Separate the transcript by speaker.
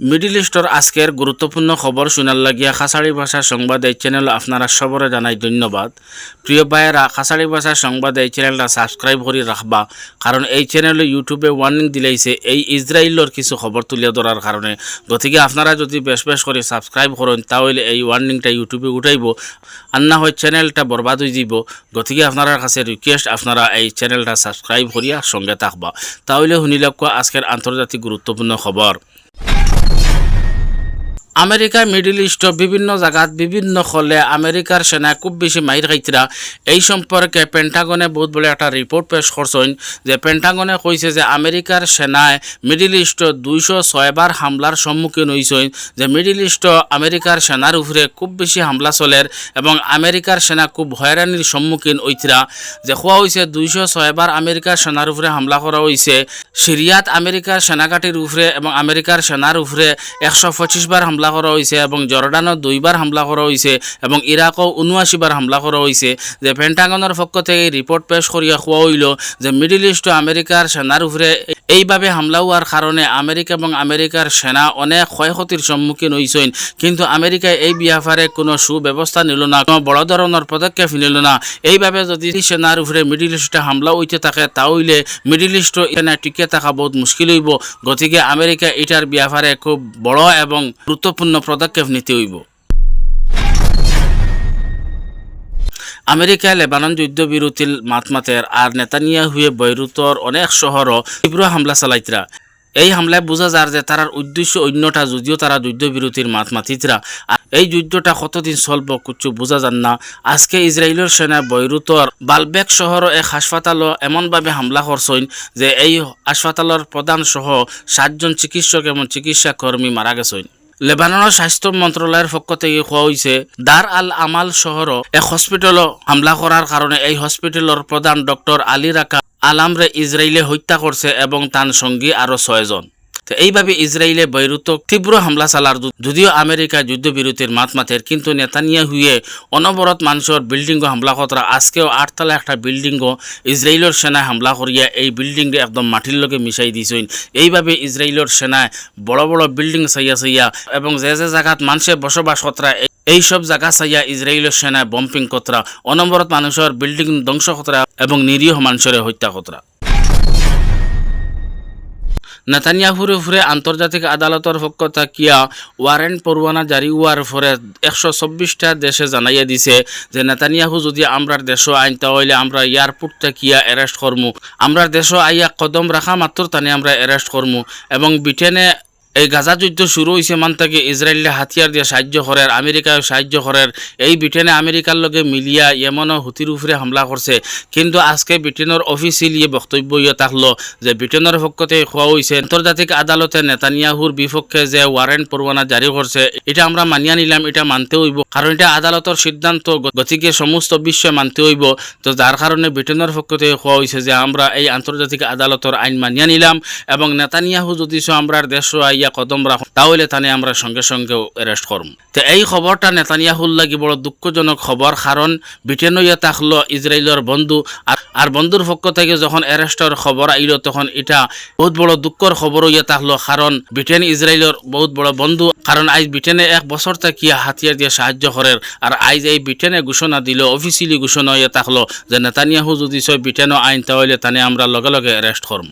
Speaker 1: Middle store আজকের গুরুত্বপূর্ণ খবর শোনার লাগিয়া খাসাড়ি ভাষার সংবাদ এই চ্যানেল আপনারা সবরে জানাই ধন্যবাদ। প্রিয় ভাইয়েরা খাসাড়ি ভাষার সংবাদ এই চ্যানেলটা সাবস্ক্রাইব করে রাখবা কারণ এই চ্যানেলে ইউটিউবে ওয়ার্নিং দিলাইছে এই ইসরায়েলের কিছু খবর তুলে ধরার কারণে গতিকে আপনারা যদি বেশ বেশ করে সাবস্ক্রাইব করেন তাহলে এই ওয়ার্নিংটা ইউটিউবে উঠাইব আর না হয় চ্যানেলটা বরবাদ হয়ে যাব। গতিকে আপনার কাছে রিকোয়েস্ট আপনারা এই চ্যানেলটা সাবস্ক্রাইব করিয়া সঙ্গে থাকবা। তাহলে শুনিলক আজকের আন্তর্জাতিক গুরুত্বপূর্ণ খবর আমেরিকা মিডিল ইস্ট বিভিন্ন জায়গাত বিভিন্ন হলে আমেরিকার সেনা খুব বেশি মাইর খাইতরা এই সম্পর্কে পেন্টাগনে বহুত বড় একটা রিপোর্ট পেশ করছেন যে পেন্টাগনে কইছে যে আমেরিকার সেনায় মিডিল ইস্ট দুইশো ছয়বার হামলার সম্মুখীন হয়েছেন যে মিডিল ইস্ট আমেরিকার সেনার উপরে খুব বেশি হামলা চলের এবং আমেরিকার সেনা খুব হয়রানির সম্মুখীন হইতরা যে খোয়া হয়েছে দুইশো ছয়বার আমেরিকার সেনার উপরে হামলা করা হয়েছে সিরিয়াত আমেরিকার সেনাঘাটির উপরে এবং আমেরিকার সেনার উপরে একশো পঁচিশ বার হামলা করা হয়েছে এবং জর্ডানও দুইবার হামলা করা হয়েছে এবং ইরাকও উনআশিবার হামলা করা হয়েছে যে পেন্টাগনের পক্ষ থেকে রিপোর্ট পেশ করিয়া খোয়া হইল যে মিডিল ইস্ট আমেরিকার সেনার উপরে এইভাবে হামলা হওয়ার কারণে আমেরিকা এবং আমেরিকার সেনা অনেক ক্ষয়ক্ষতির সম্মুখীন হয়েছেন কিন্তু আমেরিকায় এই ব্যাপারে কোনো সুব্যবস্থা নিল না, কোনো বড় ধরনের পদক্ষেপ নিল না। এইভাবে যদি সেনার উপরে মিডিল ইস্টে হামলা হইতে থাকে তাহলে মিডিল ইস্ট এখানে টিকে থাকা বহুত মুশকিল হইব। গতিকে আমেরিকা এটার ব্যাপারে খুব বড় এবং গুরুত্বপূর্ণ পদক্ষেপ নিতে হইব। আমেরিকায় লেবানন যুদ্ধবিরতির মাতমাতের আর নেতানিয়া হুয়ে বৈরুতর অনেক শহরও তীব্র হামলা চালাইতরা এই হামলায় বোঝা যার যে তারার উদ্দেশ্য অন্যটা যদিও তারা যুদ্ধবিরতির মাত মাতিতরা আর এই যুদ্ধটা কতদিন চলব কুচ্ছু বোঝা যান না। আজকে ইসরায়েলের সেনা বৈরুতর বালবেক শহর এক হাসপাতালও এমনভাবে হামলা করছেন যে এই হাসপাতালের প্রধান সহ সাতজন চিকিৎসক এবং চিকিৎসা কর্মী মারা গেছেন লেবাননের স্বাস্থ্য মন্ত্রণালয়ের পক্ষ থেকে কোয়া হয়েছে দার আল আমাল শহর এক হসপিটাল হামলা করার কারণে এই হসপিটালের প্রধান ডক্টর আলী রাকা আলামরে ইসরায়েলে হত্যা করছে এবং তার সঙ্গী আরও ছয়জন। তো এইভাবে ইসরায়েলে বৈরুতক তীব্র হামলা চালার যদিও আমেরিকা যুদ্ধবিরতির মাত মাতের কিন্তু নেতানিয়া হুয়ে অনবরত মানুষের বিল্ডিংও হামলা কতরা আজকেও আটতলা একটা বিল্ডিংও ইসরায়েলের সেনায় হামলা করিয়া এই বিল্ডিং একদম মাটির লগে মিশাই দিছেন এইভাবে ইসরায়েলের সেনায় বড় বড় বিল্ডিং চাইয়া চাইয়া এবং যে যে জায়গাত মানুষে বসবাস কতরা এই সব জায়গা চাইয়া ইসরায়েলের সেনায় বম্পিং কতরা অনবরত মানুষের বিল্ডিং ধ্বংস কতরা এবং নিরীহ মানুষের হত্যা কতরা নেতানিয়াহুর উপরে আন্তর্জাতিক আদালতের পক্ষ থাকিয়া ওয়ারেন্ট পরোয়ানা জারি হওয়ার পরে একশো চব্বিশটা দেশে জানাইয়া দিছে যে নেতানিয়াহু যদি আমরার দেশ আইন তাহলে আমরা এয়ারপোর্ট থাকিয়া অ্যারেস্ট করমু আমরার দেশ আইয়া কদম রাখা মাত্র তানে আমরা অ্যারেস্ট করমু এবং ব্রিটেনে এই গাজা যুদ্ধ শুরু হয়েছে মান থেকে ইসরায়েলে হাতিয়ার দিয়ে সাহায্য করার আমেরিকায় সাহায্য করার এই ব্রিটেনে আমেরিকার লগে মিলিয়া ইয়েমনও হুতির উপরে হামলা করছে কিন্তু আজকে ব্রিটেনের অফিসিয়াল ইয়ে বক্তব্য ইয়ে থাকল যে ব্রিটেনের পক্ষ থেকে খোয়া হয়েছে আন্তর্জাতিক আদালতে নেতানিয়াহুর বিপক্ষে যে ওয়ারেন্ট পরোয়ানা জারি করছে এটা আমরা মানিয়া নিলাম, এটা মানতে হইব। কারণ এটা আদালতের সিদ্ধান্ত গতিকে সমস্ত বিশ্বে মানতে হইব। তো যার কারণে ব্রিটেনের পক্ষ থেকে খোয়া হয়েছে যে আমরা এই আন্তর্জাতিক আদালতের আইন মানিয়া নিলাম। এবং নেতানিয়াহু যদি আমরা দেশ আইয়া কদম রাখো তাহলে তানে আমরা সঙ্গে সঙ্গে অ্যারেস্ট করম তো এই খবরটা নেতানিয়াহুর লাগি বড় দুঃখজনক খবর কারণ ব্রিটেনও ইয়ে থাকল ইসরায়েলের বন্ধু আর বন্ধুর পক্ষ থেকে যখন অ্যারেস্টের খবর আইল তখন এটা বহুত বড় দুঃখর খবরও ইয়ে থাকল কারণ ব্রিটেন ইসরায়েলের বহুত বড় বন্ধু কারণ আজ ব্রিটেনে এক বছর থেকে হাতিয়ার দিয়ে সাহায্য করের আর আজ এই ব্রিটেনে ঘোষণা দিল অফিসিয়ালি ঘোষণা ইয়ে থাকল যে নেতানিয়াহু যদি সব ব্রিটেনও আইন তাহলে তানে আমরা লগে লগে অ্যারেস্ট করম